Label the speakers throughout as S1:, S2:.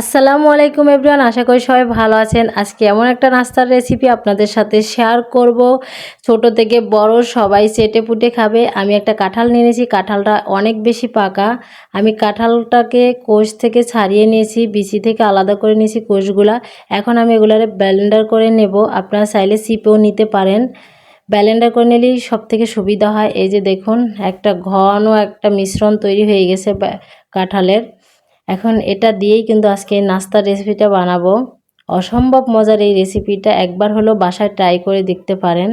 S1: আসসালামু আলাইকুম এভরিওয়ান, আশা করি সবাই ভালো আছেন। আজকে এমন একটা নাস্তার রেসিপি আপনাদের সাথে শেয়ার করব। ছোট থেকে বড় সবাই চেটে পুটে খাবে। আমি একটা কাঁঠাল নিয়ে নিয়েছি। কাঁঠালটা অনেক বেশি পাকা। আমি কাঁঠালটাকে কোষ থেকে ছাড়িয়ে নিয়েছি, বিচি থেকে আলাদা করে নিয়েছি কোষগুলা। এখন আমি এগুলারে ব্লেন্ডার করে নেব। আপনারা চাইলে সিপেও নিতে পারেন। ব্যালেন্ডার করে নিলেই সব থেকে সুবিধা হয়। এই যে দেখুন, একটা ঘন একটা মিশ্রণ তৈরি হয়ে গেছে কাঁঠালের। এখন এটা দিয়েই কিন্তু আজকে নাস্তার রেসিপিটা বানাবো। অসম্ভব মজার এই রেসিপিটা একবার হলো বাসায় ট্রাই করে দেখতে পারেন।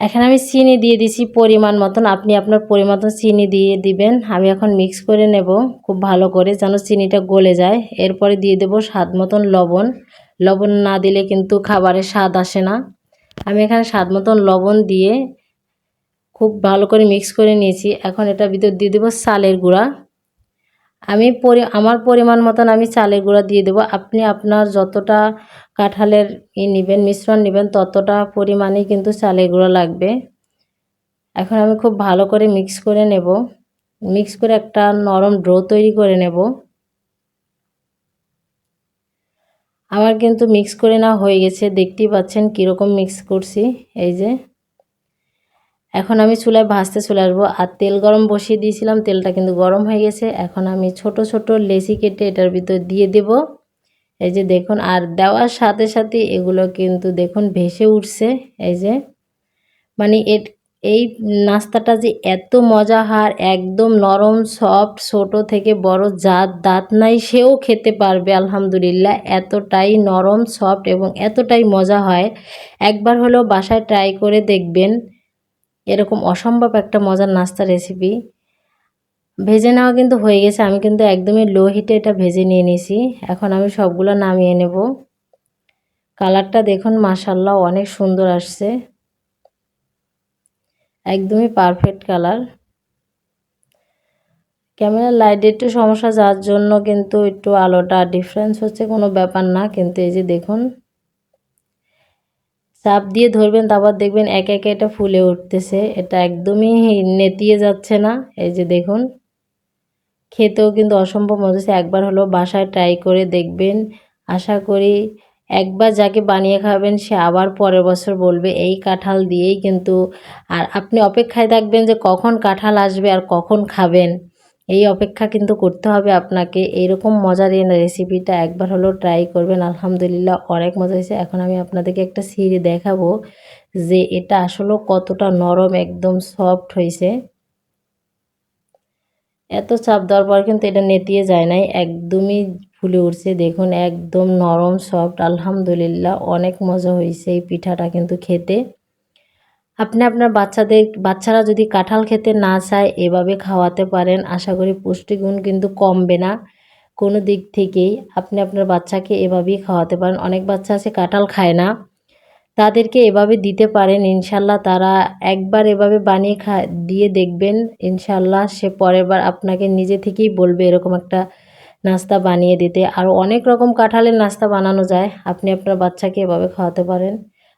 S1: এখানে আমি চিনি দিয়ে দিছি পরিমাণ মতন। আপনি আপনার পরিমাণ চিনি দিয়ে দিবেন। আমি এখন মিক্স করে নেব খুব ভালো করে যেন চিনিটা গলে যায়। এরপরে দিয়ে দেব স্বাদ মতন লবণ। লবণ না দিলে কিন্তু খাবারের স্বাদ আসে না। আমি এখানে স্বাদ মতন লবণ দিয়ে খুব ভালো করে মিক্স করে নিয়েছি। এখন এটা ভিতর দিয়ে দেবো চালের গুঁড়া। আমি পরি, আমার পরিমাণ মতন আমি চালের গুঁড়া দিয়ে দেবো। আপনি আপনার যতটা কাঁঠালের ই নেবেন, মিশ্রণ নেবেন, ততটা পরিমাণেই কিন্তু চালের গুঁড়া লাগবে। এখন আমি খুব ভালো করে মিক্স করে নেব। মিক্স করে একটা নরম ড্রো তৈরি করে নেব। আমার কিন্তু মিক্স করে না হয়ে গেছে। দেখতেই পাচ্ছেন কীরকম মিক্স করছি। এই যে এখন আমি চুলায় ভাজতে চলে আসব। আর তেল গরম বসিয়ে দিয়েছিলাম, তেলটা কিন্তু গরম হয়ে গেছে। এখন আমি ছোট ছোট লেসি কেটে এটার ভিতর দিয়ে দেব। এই যে দেখুন, আর দেওয়ার সাথে সাথে এগুলো কিন্তু দেখুন ভেসে উঠছে। এই যে মানে এই নাস্তাটা যে এত মজা হার, একদম নরম, সফট, ছোট থেকে বড়, যার দাঁত নাই সেও খেতে পারবে, আলহামদুলিল্লাহ। এতটাই নরম, সফট এবং এতটাই মজা হয়। একবার হলেও বাসায় ট্রাই করে দেখবেন। এরকম অসম্ভব একটা মজার নাস্তা রেসিপি ভেজে নেওয়া কিন্তু হয়ে গেছে, আমি কিন্তু একদমই লো হিটে এটা ভেজে নিয়ে নিয়েছি। এখন আমি সবগুলো নামিয়ে নেব। কালারটা দেখুন মাসাল্লাহ অনেক সুন্দর আসছে। একদমই পারফেক্ট কালার ক্যামেরার লাইটে একটু সমস্যা যার জন্য কিন্তু একটু আলোটা ডিফারেন্স হচ্ছে, কোনো ব্যাপার না। কিন্তু এই যে দেখুন চাপ দিয়ে ধরবেন, তারপর দেখবেন একে একে এটা ফুলে উঠতেছে। এটা একদমই নেতিয়ে যাচ্ছে না। এই যে দেখুন, খেতেও কিন্তু অসম্ভব মজা একবার হলো বাসায় ট্রাই করে দেখবেন। আশা করি একবার যাকে বানিয়ে খাবেন সে আবার পরের বছর বলবে, এই কাঁঠাল দিয়েই কিন্তু। আর আপনি অপেক্ষায় থাকবেন যে কখন কাঁঠাল আসবে আর কখন খাবেন। এই অপেক্ষা কিন্তু করতে হবে আপনাকে। এইরকম মজার এই রেসিপিটা একবার হলো ট্রাই করবেন। আলহামদুলিল্লাহ অনেক মজা হয়েছে। এখন আমি আপনাদেরকে একটা সিঁড়ি দেখাবো যে এটা আসলে কতটা নরম, একদম সফট হয়েছে। এত চাপ দেওয়ার পর কিন্তু এটা নেতিয়ে যায় নাই। একদমই ফুলে উঠছে। দেখুন, একদম নরম সফট আলহামদুলিল্লাহ অনেক মজা হয়েছে এই পিঠাটা কিন্তু খেতে। আপনি আপনার বাচ্চাদের, বাচ্চারা যদি কাঁঠাল খেতে না চায়, এভাবে খাওয়াতে পারেন। আশা করি পুষ্টিগুণ কিন্তু কমবে না কোনো দিক থেকেই। আপনি আপনার বাচ্চাকে এভাবেই খাওয়াতে পারেন। অনেক বাচ্চা আছে, কাঁঠাল খায় না। তাদেরকে এভাবে দিতে পারেন, ইনশাল্লাহ তারা একবার এভাবে বানিয়ে খা, দিয়ে দেখবেন, ইনশাল্লাহ সে পরের বার আপনাকে নিজে থেকেই বলবে এরকম একটা নাস্তা বানিয়ে দিতে। আর অনেক রকম কাঁঠালের নাস্তা বানানো যায়। আপনি আপনার বাচ্চাকে এভাবে খাওয়াতে পারেন।